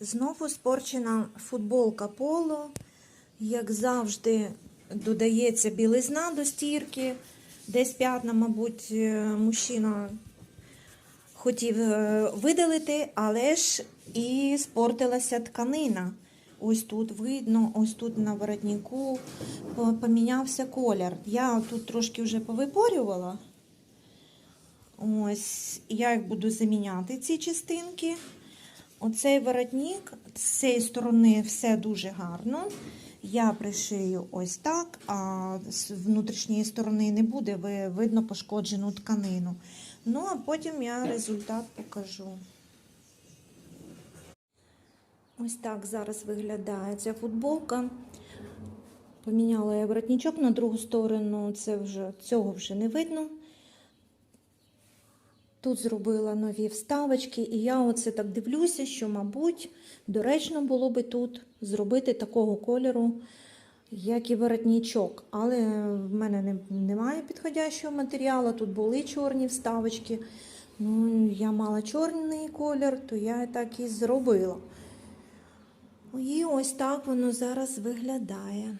Знову спорчена футболка поло. Як завжди, додається білизна до стірки. Десь п'ятна, мабуть, е, мужчина хотів е, видалити, але ж і спортилася тканина. Ось тут видно, ось тут на воротнику помінявся колір. Я тут трошки вже повипорювала. Ось я їх буду заміняти ці частинки. Оцей воротник з цієї сторони все дуже гарно. Я пришию ось так, а з внутрішньої сторони не буде ви- видно пошкоджену тканину. Ну, а потім я результат покажу. Ось так зараз виглядає ця футболка. Поміняла я воротничок на другу сторону, це вже, цього вже не видно. Тут зробила нові вставочки, і я оце так дивлюся, що, мабуть, доречно було би тут зробити такого кольору, як і воротничок. Але в мене не, немає підходящого матеріалу, тут були чорні вставочки. Ну, я мала чорний колір, то я так і зробила. І ось так воно зараз виглядає.